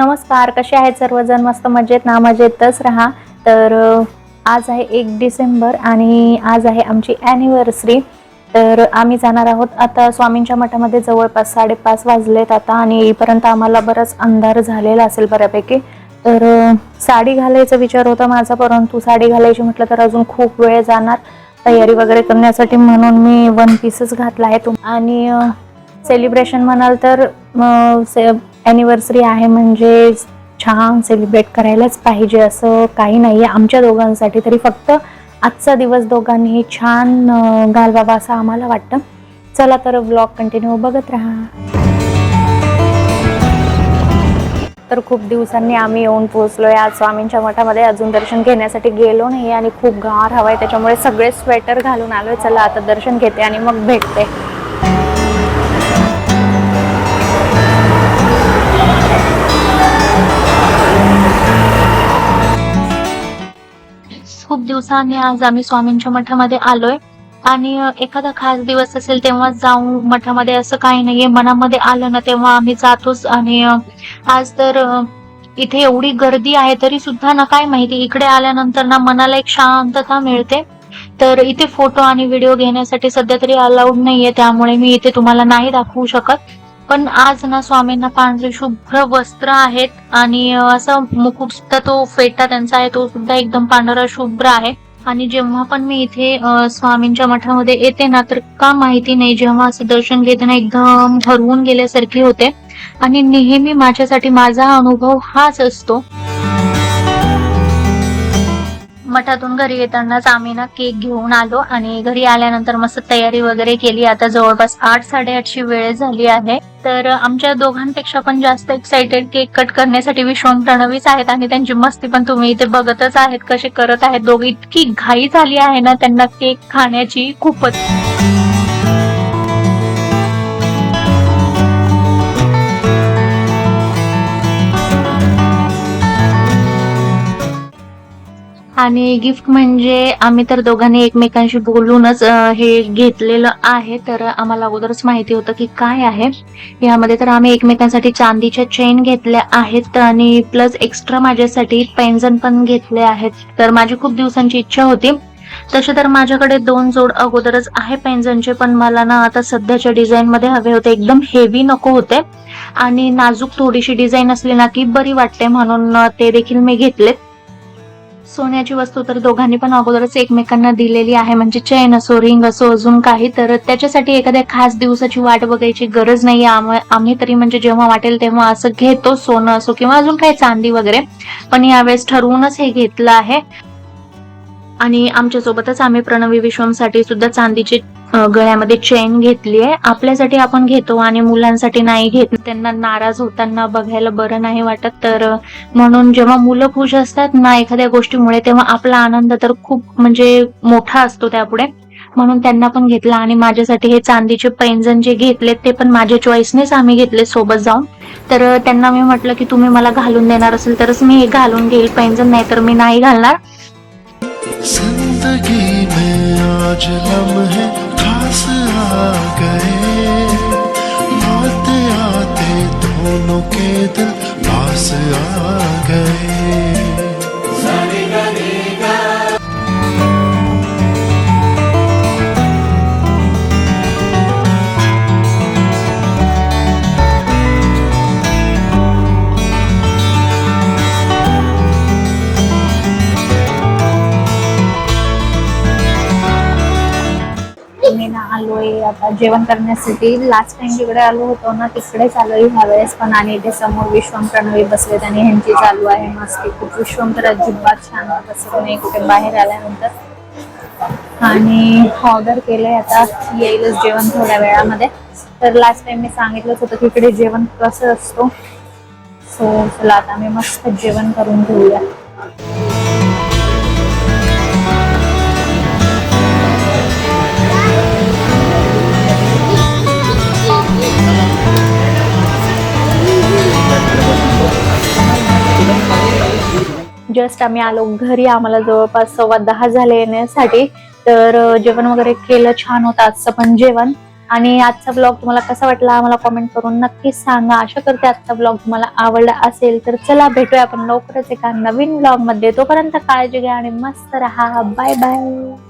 नमस्कार कसे आहेत सर्वजण? मस्त मजेत ना? मजेतच राहा. तर आज आहे एक डिसेंबर आणि आज आहे आमची ॲनिव्हर्सरी तर आम्ही जाणार आहोत आता स्वामींच्या मठामध्ये जवळपास साडेपाच वाजलेत आता आणि येईपर्यंत आम्हाला बराच अंधार झालेला असेल बऱ्यापैकी. तर साडी घालायचा विचार होता माझा परंतु साडी घालायची म्हटलं तर अजून खूप वेळ जाणार. तयारी वगैरे करण्यासाठी म्हणून मी वन पीसच घातला आहे. तुम आणि सेलिब्रेशन म्हणाल तर ॲनिव्हर्सरी आहे म्हणजे छान सेलिब्रेट करायलाच पाहिजे असं काही नाही आहे आमच्या दोघांसाठी तरी फक्त आजचा दिवस दोघांनी छान घालवावा असं आम्हाला वाटतं. चला तर ब्लॉग कंटिन्यू बघत राहा. तर खूप दिवसांनी आम्ही येऊन पोहोचलोय. आज स्वामींच्या मठामध्ये अजून दर्शन घेण्यासाठी गेलो नाही आणि खूप गार हवा आहे त्याच्यामुळे सगळे स्वेटर घालून आलोय. चला आता दर्शन घेते आणि मग भेटते. दिवसांनी आज आम्ही स्वामींच्या मठामध्ये आलोय. आणि एखादा खास दिवस असेल तेव्हा जाऊ मठामध्ये असं काही नाहीये मनामध्ये आलं ना तेव्हा आम्ही जातोच. आणि आज तर इथे एवढी गर्दी आहे तरी सुद्धा ना काय माहिती इकडे आल्यानंतर ना मनाला एक शांतता मिळते. तर इथे फोटो आणि व्हिडिओ घेण्यासाठी सध्या तरी अलाउड नाहीये त्यामुळे मी इथे तुम्हाला नाही दाखवू शकत. पण आज ना स्वामींना पांढरे शुभ्र वस्त्र आहेत आणि असं मुकुट सुद्धा तो फेटा त्यांचा आहे तो सुद्धा एकदम पांढरा शुभ्र आहे. आणि जेव्हा पण मी इथे स्वामींच्या मठामध्ये येते ना तर का माहिती नाही जेव्हा असं दर्शन घेते ना एकदम हरवून गेल्यासारखे होते. आणि नेहमी माझ्यासाठी माझा अनुभव हाच असतो. मठातून घरी येतानाच आम्ही ना केक घेऊन आलो आणि घरी आल्यानंतर मस्त तयारी वगैरे केली. आता जवळपास आठ साडेआठची वेळ झाली आहे. तर आमच्या दोघांपेक्षा पण जास्त एक्साइटेड केक कट करण्यासाठी विश्वम प्रणवीच आहेत आणि त्यांची मस्ती पण तुम्ही इथे बघतच आहेत कसे करत आहेत. दोघी इतकी घाई झाली आहे ना त्यांना केक खाण्याची खूपच आणि गिफ्ट म्हणजे आम्ही तर दोघांनी एकमेकांशी बोलूनच हे घेतलेलं आहे. तर आम्हाला अगोदरच माहिती होतं की काय आहे. यामध्ये तर आम्ही एकमेकांसाठी चांदीच्या चेन घेतल्या आहेत आणि प्लस एक्स्ट्रा माझ्यासाठी पेन्झन पण घेतले आहेत. तर माझी खूप दिवसांची इच्छा होती. तसे तर माझ्याकडे दोन जोड अगोदरच आहे पेन्झनचे पण मला ना आता सध्याच्या डिझाईन मध्ये हवे होते. एकदम हेवी नको होते. आणि नाजूक थोडीशी डिझाईन असली ना की बरी वाटते म्हणून ते देखील मी घेतलेत. सोन्याची वस्तू तर दोघांनी पण अगोदरच एकमेकांना दिलेली आहे. म्हणजे चेन असो रिंग असो अजून काही. तर त्याच्यासाठी एखाद्या खास दिवसाची वाट बघायची गरज नाही आम्ही तरी म्हणजे जेव्हा वाटेल तेव्हा असं घेतो सोनं असो किंवा अजून काही चांदी वगैरे. पण यावेळेस ठरवूनच हे घेतलं आहे. आणि आमच्यासोबतच आम्ही प्रणवी विश्वमसाठी सुद्धा चांदीची गळ्यामध्ये चेन घेतली आहे. आपल्यासाठी आपण घेतो आणि मुलांसाठी नाही घेत. त्यांना नाराज होताना बघायला बरं नाही वाटत. तर म्हणून जेव्हा मुलं खुश असतात ना एखाद्या गोष्टीमुळे तेव्हा आपला आनंद तर खूप म्हणजे मोठा असतो त्यापुढे. म्हणून त्यांना पण घेतला आणि माझ्यासाठी हे चांदीचे पैंजण जे घेतलेत ते पण माझ्या चॉईसनेच आम्ही घेतले सोबत जाऊन. तर त्यांना मी म्हटलं की तुम्ही मला घालून देणार असेल तरच मी हे घालून घेईल. पैंजण नाही तर मी नाही घालणार. जिंदगी में आज लम्हे आता जेवण करण्यासाठी लास्ट टाइम जिकडे आलो होतो ना तिकडेच चालू ह्यावेळेस पण आणि इथे समोर विश्वम प्रणवी बसलेत आणि ह्यांची चालू आहे मस्ती. खूप विश्वम तर अजिबात छान बसत नाही कुठे बाहेर आल्यानंतर. आणि ऑर्डर केलंय आता येईलच जेवण थोड्या वेळामध्ये. तर लास्ट टाइम मी सांगितलंच होतं की इकडे जेवण कसं असतो. सो चला आता मी मस्त जेवण करून घेऊया. जस्ट आम्ही आलो घरी आम्हाला जवळपास सव्वा दहा झाले येण्यासाठी. तर जेवण वगैरे केलं छान होतं आजचं पण जेवण. आणि आजचा ब्लॉग तुम्हाला कसा वाटला आम्हाला कॉमेंट करून नक्कीच सांगा. आशा करते आजचा ब्लॉग तुम्हाला आवडला असेल तर चला भेटूया आपण लवकरच एका नवीन ब्लॉगमध्ये. तोपर्यंत काळजी घ्या आणि मस्त राहा. Bye bye